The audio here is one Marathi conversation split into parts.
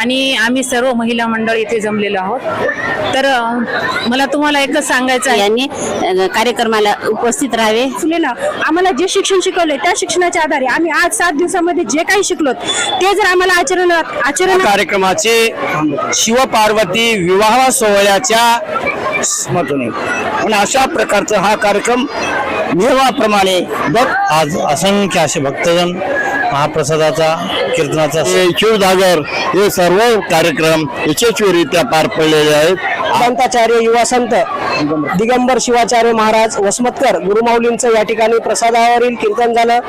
आणि आम्ही सर्व महिला मंडळ इथे जमलेलो आहोत. तर मला तुम्हाला एकच सांगायचं आहे. यांनी कार्यक्रमाला उपस्थित राहावे. आम्हाला जे शिक्षण शिकवले त्या शिक्षणाच्या आधारे आम्ही आज सात दिवसामध्ये जे काही शिकलो ते जर आम्हाला आचरणात आचरण कार्यक्रमाचे शिवपार्वती विवाह सोहळ्याच्या स्मरणे आणि अशा प्रकारचा हा कार्यक्रम नियमाप्रमाणे बघ आज असंख्य असे भक्तजन महाप्रसादाचा कीर्तनाचा शिवदागर हे सर्व कार्यक्रम यशस्वीरित्या पार पडलेले आहेत. संताचार्य युवा संत दिगंबर शिवाचार्य महाराज वसमतकर गुरुमाऊलींचं या ठिकाणी प्रसादावरील कीर्तन झालं.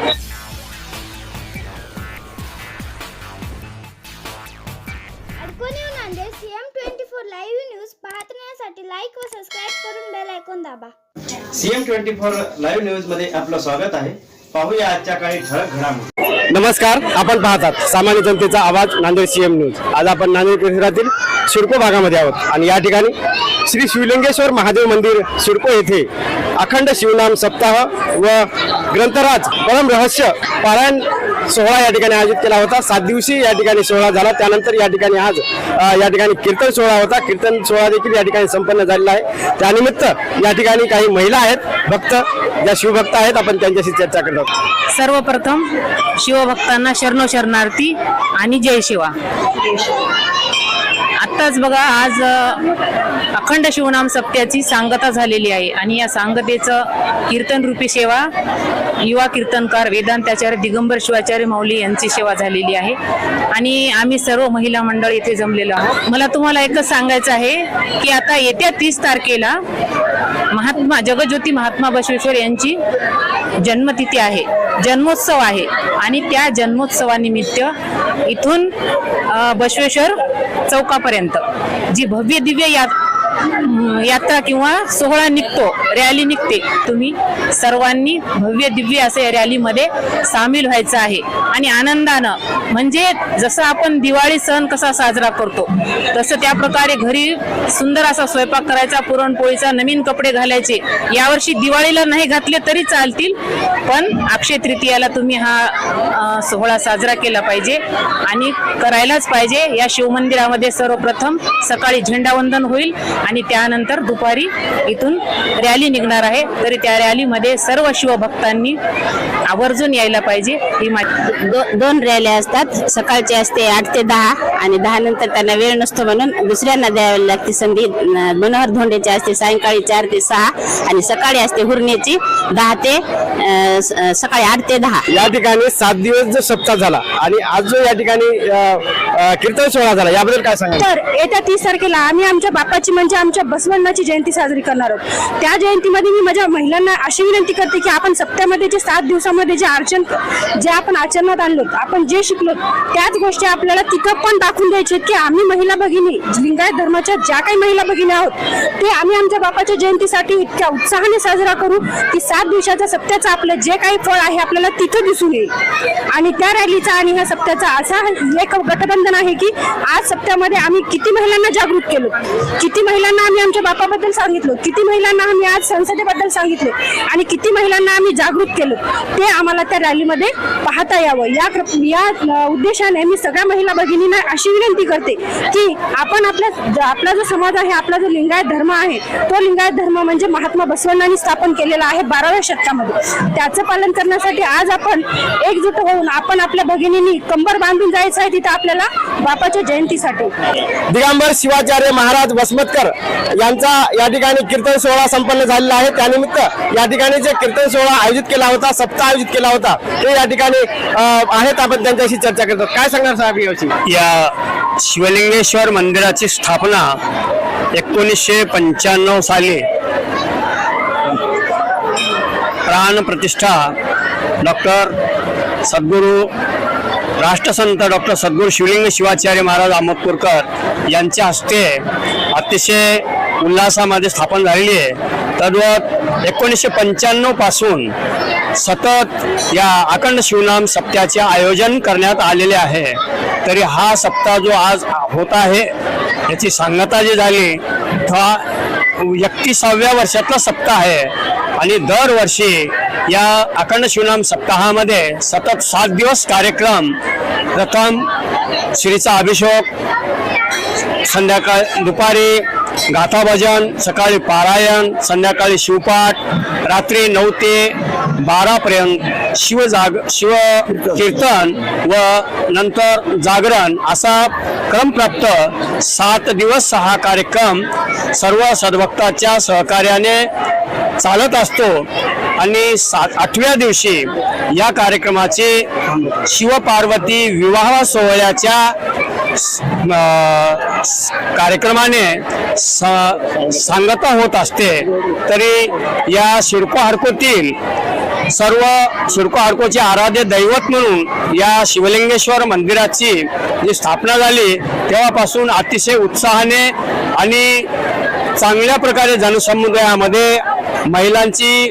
लाईक व सबस्क्राईब करून बेल ऐकून दाबा. सीएम ट्वेंटी फोर लाईव्ह न्यूजमध्ये आपलं स्वागत आहे. पाहूया आजच्या काही ठळक घडामोडी. नमस्कार आपण पाहतात सामान्य जनतेचा आवाज नांदेड सीएम न्यूज आज आपण नांदेड परिसरातील शिडको भागामध्ये आहोत आणि या ठिकाणी श्री शिवलिंगेश्वर महादेव मंदिर शिडको येथे अखंड शिवनाम सप्ताह व ग्रंथराज परम रहस्य पारायण सोहळा या ठिकाणी आयोजित केला होता. सात दिवशी या ठिकाणी सोहळा झाला. त्यानंतर या ठिकाणी आज या ठिकाणी कीर्तन सोहळा होता. कीर्तन सोहळा देखील या ठिकाणी संपन्न झालेला आहे. त्यानिमित्त या ठिकाणी काही महिला आहेत भक्त ज्या शिवभक्त आहेत आपण त्यांच्याशी चर्चा करणार सर्वप्रथम शिवभक्तांना शरणो शरणार्थी आणि जय शिवा. आत्ताच बघा आज अखंड शिवनाम सप्त्याची सांगता झालेली आहे. आणि या सांगतेचं कीर्तन रूपी सेवा युवा कीर्तनकार वेदांताचार्य दिगंबर शिवाचार्य माऊली यांची सेवा झालेली आहे. आणि आम्ही सर्व महिला मंडळ इथे जमलेलो आहोत. मला तुम्हाला एकच सांगायचं आहे की आता येत्या तीस तारखेला महात्मा जगज्योती महात्मा बसवेश्वर यांची जन्मतिथी आहे. जन्मोत्सव आहे. आणि त्या जन्मोत्सवानिमित्त इथून बसवेश्वर चौकापर्यंत. जी भव्य दिव्य या यात्रा किंवा सोहळा निघतो रॅली निघते. तुम्ही सर्वांनी भव्य दिव्य असं या रॅलीमध्ये सामील व्हायचं आहे. आणि आनंदानं म्हणजे जसं आपण दिवाळी सण कसा साजरा करतो तसं त्या प्रकारे घरी सुंदर असा स्वयंपाक करायचा पुरणपोळीचा नवीन कपडे घालायचे. यावर्षी दिवाळीला नाही घातले तरी चालतील पण अक्षय तृतीयाला तुम्ही हा सोहळा साजरा केला पाहिजे आणि करायलाच पाहिजे. या शिवमंदिरामध्ये सर्वप्रथम सकाळी झेंडावंदन होईल आणि त्या त्यानंतर दुपारी इथून रॅली निघणार आहे. तरी त्या रॅलीमध्ये सर्व शिवभक्तांनी आवर्जून यायला पाहिजे. ही दो, दोन रॅल्या असतात. सकाळची असते आठ ते दहा आणि दहा नंतर त्यांना वेळ नसतो म्हणून दुसऱ्यांना द्यावी लागते संधी. मनोहर धोंडेची असते सायंकाळी चार ते सहा आणि सकाळी असते हुरण्याची दहा ते सकाळी आठ ते दहा. या ठिकाणी सात दिवस जो सप्ताह झाला आणि आज जो या ठिकाणी कीर्तन सोहळा झाला याबद्दल काय सांगा तर येत्या तीस तारखेला आम्ही आमच्या बापाची म्हणजे आमच्या बसवण्णाची जयंती साजरी करणार आहोत. त्या जयंतीमध्ये मी माझ्या महिलांना अशी विनंती करते की आपण सप्त्यामध्ये जे सात दिवसामध्ये जे अर्चन जे आपण आचरणात आणलो आपण जे शिकलो त्याच गोष्टी आपल्याला तिथं पण दाखवून द्यायचे आहेत की आम्ही महिला भगिनी लिंगायत धर्माच्या ज्या काही महिला भगिनी आहोत ते आम्ही आमच्या बापाच्या जयंतीसाठी इतक्या उत्साहाने साजरा करू की सात दिवसाच्या सप्त्याचं आपलं जे काही फळ आहे आपल्याला तिथं दिसून येईल. आणि त्या रॅलीचा आणि ह्या सप्त्याचा असा एक गठबंधन आहे की आज सप्त्यामध्ये आम्ही किती महिलांना जागृत केलो किती महिलांना आम्ही आमच्या बापाबद्दल सांगितलं. किती महिलांना आम्ही आज संसदेबद्दल सांगितले आणि किती महिलांना आम्ही जागृत केलं ते आम्हाला त्या रॅलीमध्ये पाहता यावं. या या उद्देशाने मी सगळ्या महिला भगिनींना अशी विनंती करते की आपण आपल्या आपला जो समाज आहे आपला जो लिंगायत धर्म आहे तो लिंगायत धर्म म्हणजे महात्मा बसवण्णांनी स्थापन केलेला आहे बाराव्या शतकामध्ये. त्याचं पालन करण्यासाठी आज आपण एकजूट होऊन आपण आपल्या भगिनींनी कंबर बांधून जायचं आहे तिथं आपल्याला बापाच्या जयंतीसाठी. दिगंबर शिवाचार्य महाराज वसमतकर यांचा या ठिकाणी कीर्तन सोहळा संपन्न झालेला आहे. त्यानिमित्त या ठिकाणी जे कीर्तन सोहळा आयोजित केला होता सप्ताह आयोजित केला होता ते या ठिकाणी आहेत आपण त्यांच्याशी चर्चा करतात काय सांगणार साहेब याविषयी या शिवलिंगेश्वर मंदिराची स्थापना एकोणीसशे पंच्याण्णव साली प्राण प्रतिष्ठा डॉक्टर सद्गुरू राष्ट्रसंत डॉक्टर सद्गुरू शिवलिंग शिवाचार्य महाराज आमोदपूरकर यांच्या हस्ते अतिशय उल्हासामध्ये स्थापन झालेली आहे. तद्वत एकोणीसशे पंच्याण्णवपासून सतत या अखंड शिवनाम सप्त्याचे आयोजन करण्यात आलेले आहे. तरी हा सप्ताह जो आज होत आहे याची सांगता जी झाली हा एकतीसाव्या वर्षातला सप्ताह आहे. आणि दरवर्षी या अखंड शिवनाम सप्ताहामध्ये सतत सात दिवस कार्यक्रम प्रथम श्रीचा अभिषेक संध्याकाळ दुपारी गाथा भजन सकाळी पारायण संध्याकाळी शिवपाठ रात्री नऊ ते बारापर्यंत शिवजाग शिव कीर्तन व नंतर जागरण असा क्रमप्राप्त सात दिवस हा कार्यक्रम सर्व सद्भक्ताच्या सहकार्याने चालत असतो. आणि सात आठव्या दिवशी या कार्यक्रमाचे शिवपार्वती विवाह सोहळ्याच्या कार्यक्रमाने स- सांगता होत असते. तरी या शिरको हरकोतील सर्व शिरको हडकोचे आराध्य दैवत म्हणून या शिवलिंगेश्वर मंदिराची जी स्थापना झाली तेव्हापासून अतिशय उत्साहाने आणि चांगल्या प्रकारे जनसमुदायामध्ये महिलांची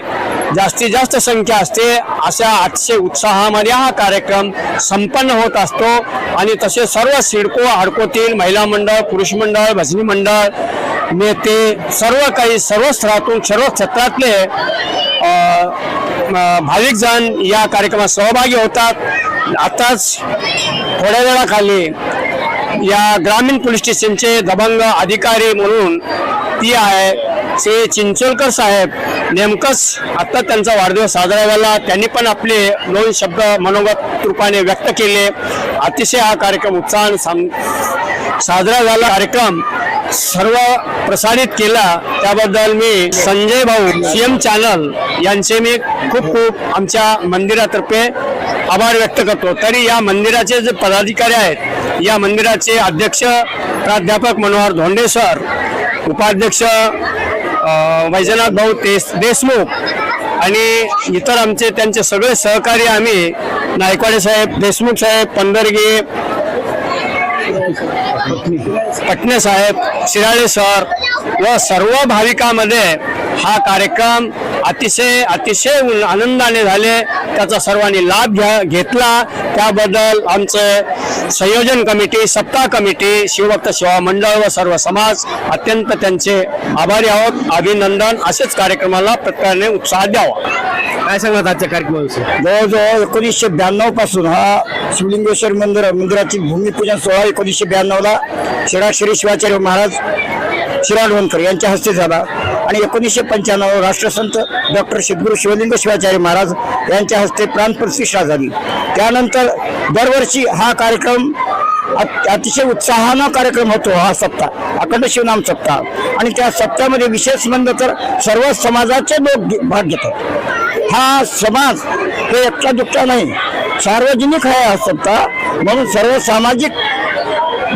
जास्तीत जास्त संख्या असते. अशा अतिशय उत्साहामध्ये हा कार्यक्रम संपन्न होत असतो. आणि तसे सर्व सिडको हडकोतील महिला मंडळ पुरुष मंडळ भजनी मंडळ नेते सर्व काही सर्व स्तरातून सर्व क्षेत्रातले भाविकजण भाविक जण या कार्यक्रमात सहभागी होतात. आताच थोड्या वेळाखाली या ग्रामीण पोलीस स्टेशनचे दबंग अधिकारी म्हणून ती आहे. श्री चिंचोलकर साहेब नेमकंच आत्ता त्यांचा वाढदिवस साजरा झाला. त्यांनी पण आपले दोन शब्द मनोगत रूपाने व्यक्त केले. अतिशय हा कार्यक्रम उत्साहाने साम साजरा झाला. कार्यक्रम सर्व प्रसारित केला. त्याबद्दल मी संजय भाऊ सीएम चॅनल यांचे मी खूप खूप आमच्या मंदिरातर्फे आभार व्यक्त करतो. तरी या मंदिराचे जे पदाधिकारी आहेत या मंदिराचे अध्यक्ष प्राध्यापक मनोहर धोंडे सर उपाध्यक्ष वैजनाथ भाऊ देश देशमुख आणि इतर आमचे त्यांचे सगळे सहकारी आम्ही नायकवाडे साहेब देशमुख साहेब पंधरगे पटणे साहेब शिराळे सर व सर्व भाविकांमध्ये हा कार्यक्रम अतिशय अतिशय आनंदाने झाले. त्याचा सर्वांनी लाभ घ्या घेतला. त्याबद्दल आमचे संयोजन कमिटी सप्ताह कमिटी शिवभक्त सेवा मंडळ व सर्व समाज अत्यंत त्यांचे आभारी आहोत. अभिनंदन. असेच कार्यक्रमाला प्रकाराने उत्साह द्यावा. काय सांगत आजच्या कार्यक्रमाविषयी? जवळजवळ एकोणीसशे ब्याण्णवपासून हा शिवलिंगेश्वर मंदिर मंदिराची भूमिपूजन सोहळा एकोणीसशे ब्याण्णव ला. शिवाचार्य महाराज शिराडवणकर यांच्या हस्ते झाला. आणि एकोणीसशे पंच्याण्णव राष्ट्रसंत डॉक्टर सद्गुरू शिवलिंग शिवाचार्य महाराज यांच्या हस्ते प्राणप्रतिष्ठा झाली. त्यानंतर दरवर्षी हा कार्यक्रम अतिशय उत्साहानं कार्यक्रम होतो हा सप्ताह अखंड शिवनाम सप्ताह. आणि त्या सप्ताहामध्ये विशेष म्हणलं तर सर्व समाजाचे लोक भाग घेतात. हा समाज हे एकटा दुखटा नाही. सार्वजनिक आहे हा सप्ताह. म्हणून सर्व सामाजिक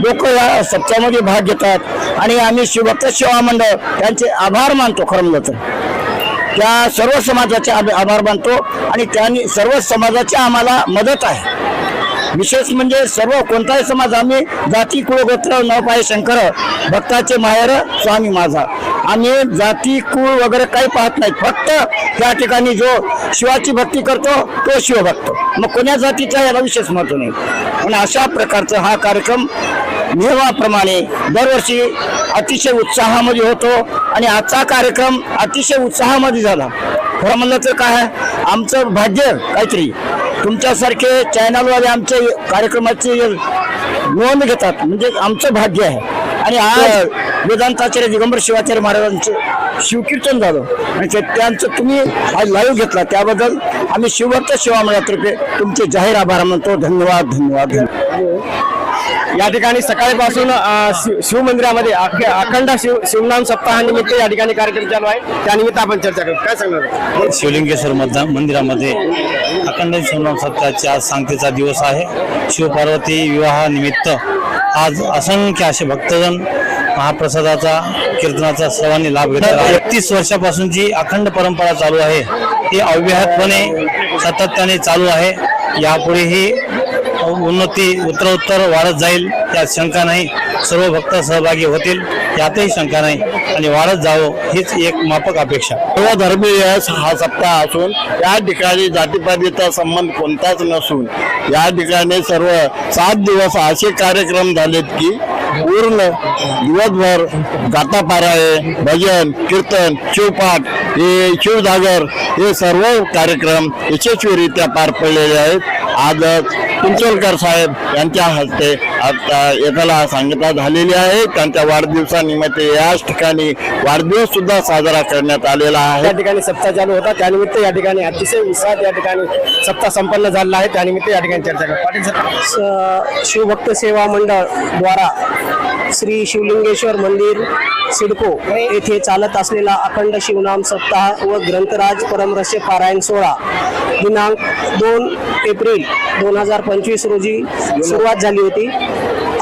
लोक या सत्यामध्ये भाग घेतात. आणि आम्ही शिवभक्त सेवा मंडळ त्यांचे आभार मानतो खरं म्हणलं तर त्या सर्व समाजाचे आभ- आभार मानतो आणि त्यांनी सर्व समाजाची आम्हाला मदत आहे. विशेष म्हणजे सर्व कोणताही समाज आम्ही जाती कुळ गोत्र न पाय शंकर भक्ताचे माहेर स्वामी माझा. आम्ही जाती कुळ वगैरे काही पाहत नाही. फक्त त्या ठिकाणी जो शिवाची भक्ती करतो तो शिवभक्त. मग कोण्या जातीचा याला विशेष महत्त्व नाही. पण अशा प्रकारचा हा कार्यक्रम नियमाप्रमाणे दरवर्षी अतिशय उत्साहामध्ये होतो आणि आजचा कार्यक्रम अतिशय उत्साहामध्ये झाला. खरं म्हणलं तर काय आमचं भाग्य काहीतरी. तुमच्यासारखे चॅनलवाले आमच्या कार्यक्रमाची नोंद घेतात. म्हणजे आमचं भाग्य आहे. आणि आज वेदांताचार्य दिगंबर शिवाचार्य महाराजांचं शिवकीर्तन झालं. आणि ते त्यांचं तुम्ही आज लाईव्ह घेतला. त्याबद्दल आम्ही शिवभक्त सेवा तुमचे जाहीर आभार मानतो. धन्यवाद धन्यवाद धन्यवाद. या ठिकाणी सकाळीपासून शिवमंदिरामध्ये शिव अख- अखंड शिव शिवनाम सप्ताहानिमित्त या ठिकाणी कार्यक्रम चालू आहे. त्यानिमित्त आपण चर्चा करू. काय सांगणार शिवलिंगेश्वर मध- मंदिरामध्ये अखंड शिवनाम सप्ताहाच्या आज सांगतेचा दिवस आहे. शिवपार्वती विवाहानिमित्त आज असंख्य असे भक्तजन महाप्रसादाचा कीर्तनाचा सर्वांनी लाभ घेतला एकतीस वर्षापासून जी अखंड परंपरा चालू आहे ती अव्याहतपणे सातत्याने चालू आहे. यापुढेही उन्नती उत्तरोत्तर वाढत जाईल यात शंका नाही. सर्व भक्त सहभागी होतील यातही शंका नाही. आणि वाढत जावं हीच एक मापक अपेक्षा. सर्व धर्मीय हा सप्ताह असून या ठिकाणी जातीपातीचा संबंध कोणताच नसून या ठिकाणी सर्व सात दिवस असे कार्यक्रम झालेत की पूर्ण दिवसभर गातापाराये भजन कीर्तन शिवपाठ हे शिवजागर हे सर्व कार्यक्रम यशस्वीरित्या पार पडलेले आहेत. आज कुंचोलकर साहेब यांच्या हस्ते आता एकाला सांगता झालेली आहे. त्यांच्या वाढदिवसानिमित्त याच ठिकाणी वाढदिवस सुद्धा साजरा करण्यात आलेला आहे. या ठिकाणी सप्ताह चालू होता. त्यानिमित्त या ठिकाणी अतिशय उत्साहात या ठिकाणी सप्ताह संपन्न झालेला आहे. त्यानिमित्त या ठिकाणी चर्चा करू. पाटील सर. शिवभक्त सेवा मंडळ द्वारा श्री शिवलिंगेश्वर मंदिर सिडको येथे चालत असलेला अखंड शिवनाम सप्ताह व ग्रंथराज परमरस्य पारायण सोहळा दिनांक दोन एप्रिल दोन हजार पंचवीस रोजी सुरुवात झाली होती.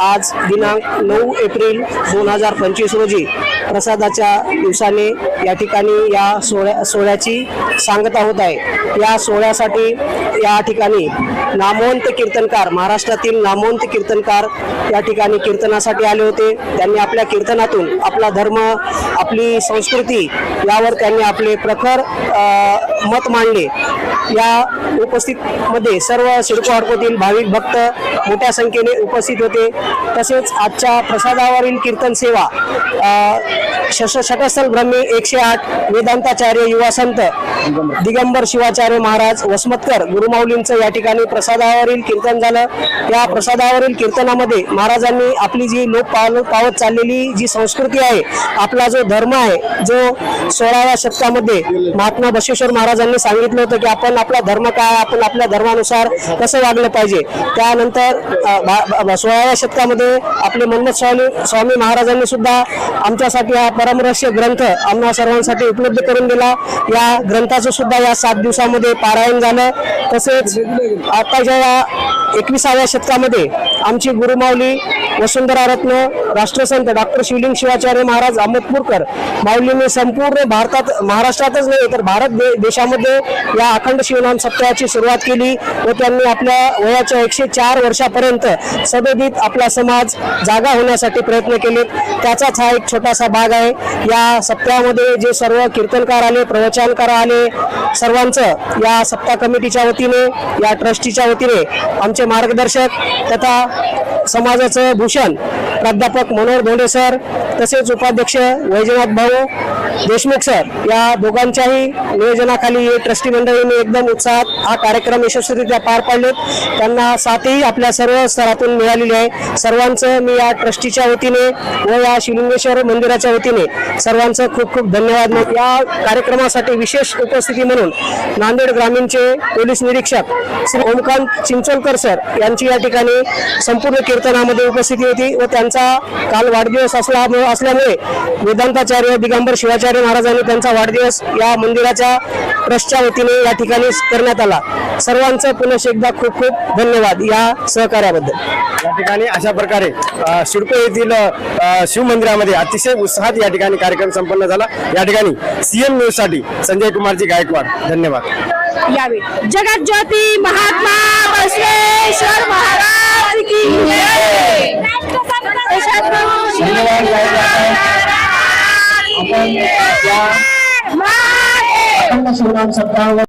आज दिनांक नऊ एप्रिल दोन हजार पंचवीस रोजी प्रसादाच्या दिवसाने या ठिकाणी या सोहळ्या सोहळ्याची सांगता होत आहे. या सोहळ्यासाठी या ठिकाणी नामवंत कीर्तनकार महाराष्ट्रातील नामवंत कीर्तनकार या ठिकाणी कीर्तनासाठी आले होते. त्यांनी आपल्या कीर्तनातून आपला धर्म आपली संस्कृती यावर त्यांनी आपले प्रखर मत मांडले. या उपस्थितमध्ये सर्व सिडको हडकोतील भाविक भक्त मोठ्या संख्येने उपस्थित होते. तसेच आजच्या प्रसादावरील कीर्तन सेवा शटस्थल ब्रह्मी एकशे आठ वेदांताचार्य युवा संत दिगंबर शिवाचार्य महाराज वसमतकर गुरुमाऊलींचं या ठिकाणी प्रसादावरील कीर्तन झालं. या प्रसादावरील कीर्तनामध्ये महाराजांनी आपली जी लोप पाव पावत चाललेली जी संस्कृती आहे आपला जो धर्म आहे जो सोळाव्या शतकामध्ये महात्मा बसवेश्वर महाराजांनी सांगितलं होतं की आपण आपला धर्म काय आपण आपल्या धर्मानुसार कसं वागलं पाहिजे. त्यानंतर सोळाव्या शतकामध्ये आपले मन्मथ स्वामी स्वामी महाराजांनी सुद्धा आमच्यासाठी हा परमरहस्य ग्रंथ आम्हा सर्वांसाठी उपलब्ध करून दिला. या ग्रंथाचं सुद्धा या सात दिवसामध्ये पारायण झालं. तसेच आताच्या या एकविसाव्या शतकामध्ये आमची गुरुमाऊली वसुंधरा रत्न राष्ट्रसंत डॉक्टर शिवलिंग शिवाचार्य महाराज अहमदपूरकर माऊलीने संपूर्ण भारतात महाराष्ट्रातच नाही तर भारत दे, देशामध्ये या अखंड शिवनाम सप्ताहाची सुरुवात केली व त्यांनी आपल्या वयाच्या एकशे चार वर्षापर्यंत सदोदित आपला समाज जागा होण्यासाठी प्रयत्न केले त्याचाच हा एक छोटासा भाग आहे. या सप्ताहामध्ये जे सर्व कीर्तनकार आले प्रवचनकार आले सर्वांचं या सप्ताह कमिटीच्या वतीने या ट्रस्टीच्या वतीने आमचे मार्गदर्शक तथा समाजाचं भूषण प्राध्यापक मनोहर धोंडे सर तसेच उपाध्यक्ष वैजनाथ भाऊ देशमुख सर या दोघांच्याही नियोजनाखाली हे ट्रस्टी मंडळीने एकदम उत्साहात हा कार्यक्रम यशस्वीरित्या पार पाडलेत. त्यांना साथही आपल्या सर्व स्तरातून मिळालेली आहे. सर्वांचं मी या ट्रस्टीच्या वतीने व या शिलिंगेश्वर मंदिराच्या वतीने सर्वांचं खूप खूप धन्यवाद. या कार्यक्रमासाठी विशेष उपस्थिती म्हणून नांदेड ग्रामीणचे पोलीस निरीक्षक श्री ओमकांत चिंचोलकर सर यांची या ठिकाणी संपूर्ण कीर्तनामध्ये उपस्थिती होती व त्यांचा काल वाढदिवस असला असल्यामुळे वेदांताचार्य दिगंबर शिवाचार्य महाराजांनी त्यांचा वाढदिवस या मंदिराच्या ट्रस्टच्या वतीने या ठिकाणी करण्यात आला. सर्वांचं पुनश्च एकदा खूप खूप धन्यवाद या सहकार्याबद्दल. या ठिकाणी अशा प्रकारे अ, येथील शिवमंदिरामध्ये अतिशय उत्साहात या ठिकाणी कार्यक्रम संपन्न झाला. या ठिकाणी सीएम न्यूजसाठी संजय कुमारजी गायकवाड. धन्यवाद. यावे जगत ज्योती महात्मा बसवेश्वर महाराज की. आपण सप्ताहावर